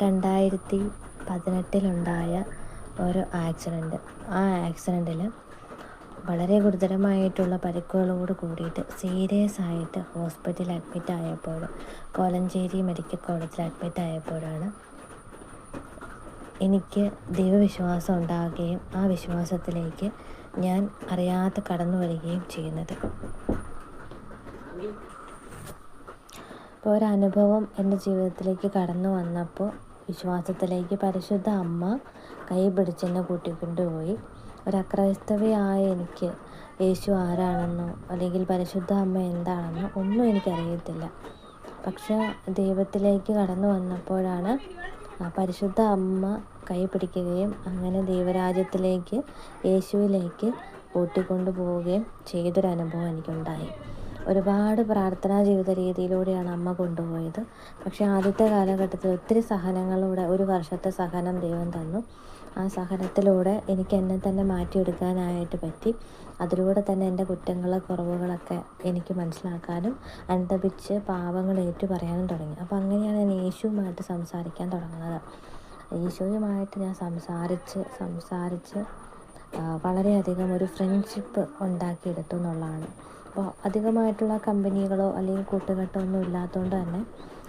രണ്ടായിരത്തി പതിനെട്ടിലുണ്ടായ ഒരു ആക്സിഡന്റ്. ആ ആക്സിഡന്റിൽ വളരെ ഗുരുതരമായിട്ടുള്ള പരിക്കുകളോട് കൂടിയിട്ട് സീരിയസ് ആയിട്ട് ഹോസ്പിറ്റലിൽ അഡ്മിറ്റ് ആയപ്പോൾ കോലഞ്ചേരി മെഡിക്കൽ കോളേജിൽ അഡ്മിറ്റ് ആയപ്പോഴാണ് എനിക്ക് ദൈവവിശ്വാസം ഉണ്ടാകുകയും ആ വിശ്വാസത്തിലേക്ക് ഞാൻ അറിയാതെ കടന്നു വരികയും ചെയ്യുന്നത്. അപ്പോൾ ഒരനുഭവം എന്റെ ജീവിതത്തിലേക്ക് കടന്നു വന്നപ്പോൾ വിശ്വാസത്തിലേക്ക് പരിശുദ്ധ അമ്മ കൈ പിടിച്ചെന്നെ കൂട്ടിക്കൊണ്ടുപോയി. ഒരു അക്രൈസ്തവയായ എനിക്ക് യേശു ആരാണെന്നോ അല്ലെങ്കിൽ പരിശുദ്ധ അമ്മ എന്താണെന്നോ ഒന്നും എനിക്കറിയത്തില്ല. പക്ഷെ ദൈവത്തിലേക്ക് കടന്നു വന്നപ്പോഴാണ് പരിശുദ്ധ അമ്മ കൈ പിടിക്കുകയും അങ്ങനെ ദൈവരാജ്യത്തിലേക്ക് യേശുവിലേക്ക് കൂട്ടിക്കൊണ്ടു പോവുകയും ചെയ്തൊരനുഭവം എനിക്കുണ്ടായി. ഒരുപാട് പ്രാർത്ഥനാ ജീവിത രീതിയിലൂടെയാണ് അമ്മ കൊണ്ടുപോയത്. പക്ഷേ ആദ്യത്തെ കാലഘട്ടത്തിൽ ഒത്തിരി സഹനങ്ങളിലൂടെ ഒരു വർഷത്തെ സഹനം ദൈവം തന്നു. ആ സഹനത്തിലൂടെ എനിക്ക് എന്നെ തന്നെ മാറ്റിയെടുക്കാനായിട്ട് പറ്റി. അതിലൂടെ തന്നെ എന്റെ കുറ്റങ്ങൾ കുറവുകളൊക്കെ എനിക്ക് മനസ്സിലാക്കാനും അനുദപിച്ച് പാവങ്ങൾ ഏറ്റു പറയാനും തുടങ്ങി. അപ്പോൾ അങ്ങനെയാണ് ഞാൻ യേശുവുമായിട്ട് സംസാരിക്കാൻ തുടങ്ങുന്നത്. യേശുവുമായിട്ട് ഞാൻ സംസാരിച്ച് സംസാരിച്ച് വളരെയധികം ഒരു ഫ്രണ്ട്ഷിപ്പ് ഉണ്ടാക്കിയെടുത്തു എന്നുള്ളതാണ്. അപ്പോൾ അധികമായിട്ടുള്ള കമ്പനികളോ അല്ലെങ്കിൽ കൂട്ടുകെട്ടോ ഒന്നും ഇല്ലാത്തതുകൊണ്ട് തന്നെ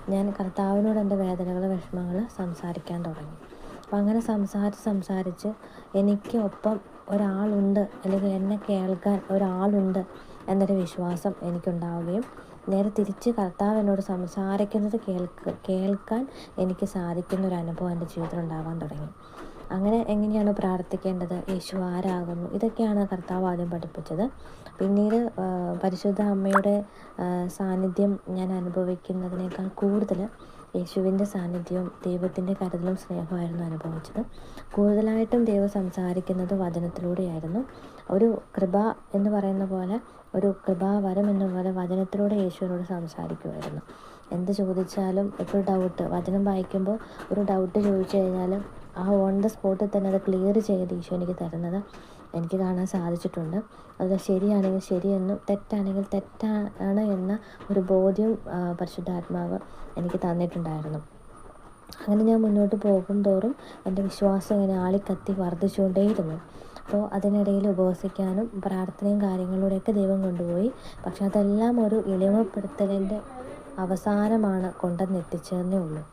ഞാൻ കർത്താവിനോട് എന്റെ വേദനകൾ വിഷമങ്ങൾ സംസാരിക്കാൻ തുടങ്ങി. അപ്പോൾ അങ്ങനെ സംസാരിച്ച് സംസാരിച്ച് എനിക്ക് ഒപ്പം ഒരാളുണ്ട് അല്ലെങ്കിൽ എന്നെ കേൾക്കാൻ ഒരാളുണ്ട് എന്നൊരു വിശ്വാസം എനിക്കുണ്ടാവുകയും നേരെ തിരിച്ച് കർത്താവ് എന്നോട് സംസാരിക്കുന്നത് കേൾക്ക് കേൾക്കാൻ എനിക്ക് സാധിക്കുന്ന ഒരു അനുഭവം എന്റെ ജീവിതത്തിൽ ഉണ്ടാകാൻ തുടങ്ങി. അങ്ങനെ എങ്ങനെയാണ് പ്രാർത്ഥിക്കേണ്ടത്? യേശു ആരാകുന്നു? ഇതൊക്കെയാണ് കർത്താവ് ആദ്യം പഠിപ്പിച്ചത്. പിന്നീട് പരിശുദ്ധ അമ്മയുടെ സാന്നിധ്യം ഞാൻ അനുഭവിക്കുന്നതിനേക്കാൾ കൂടുതൽ യേശുവിന്റെ സാന്നിധ്യവും ദൈവത്തിന്റെ കരുതലും സ്നേഹമായിരുന്നു അനുഭവിച്ചത്. കൂടുതലായിട്ടും ദൈവം സംസാരിക്കുന്നത് വചനത്തിലൂടെയായിരുന്നു. ഒരു കൃപ എന്ന് പറയുന്ന പോലെ ഒരു കൃപാവരം എന്ന പോലെ വചനത്തിലൂടെ യേശുവിനോട് സംസാരിക്കുമായിരുന്നു. എന്ത് ചോദിച്ചാലും ഇപ്പോൾ ഡൗട്ട് വചനം വായിക്കുമ്പോൾ ഒരു ഡൗട്ട് ചോദിച്ചു കഴിഞ്ഞാൽ ആ ഓൺ ദ സ്പോട്ടിൽ തന്നെ അത് ക്ലിയർ ചെയ്ത് ഈശോ എനിക്ക് തരുന്നത്. എനിക്ക് കാണാൻ സാധിച്ചിട്ടുണ്ട്. അത് ശരിയാണെങ്കിൽ ശരിയെന്നും തെറ്റാണെങ്കിൽ തെറ്റാണ് എന്ന ഒരു ബോധ്യം പരിശുദ്ധാത്മാവ് എനിക്ക് തന്നിട്ടുണ്ടായിരുന്നു. അങ്ങനെ ഞാൻ മുന്നോട്ട് പോകും തോറും എന്റെ വിശ്വാസം ഇങ്ങനെ ആളിക്കത്തി വർദ്ധിച്ചുകൊണ്ടേയിരുന്നു. അപ്പോൾ അതിനിടയിൽ ഉപവസിക്കാനും പ്രാർത്ഥനയും കാര്യങ്ങളിലൂടെയൊക്കെ ദൈവം കൊണ്ടുപോയി. പക്ഷെ അതെല്ലാം ഒരു എളിമപ്പെടുത്തലിന്റെ അവസാനമാണ് കൊണ്ടുവന്നെത്തിച്ചതെന്നേ ഉള്ളൂ.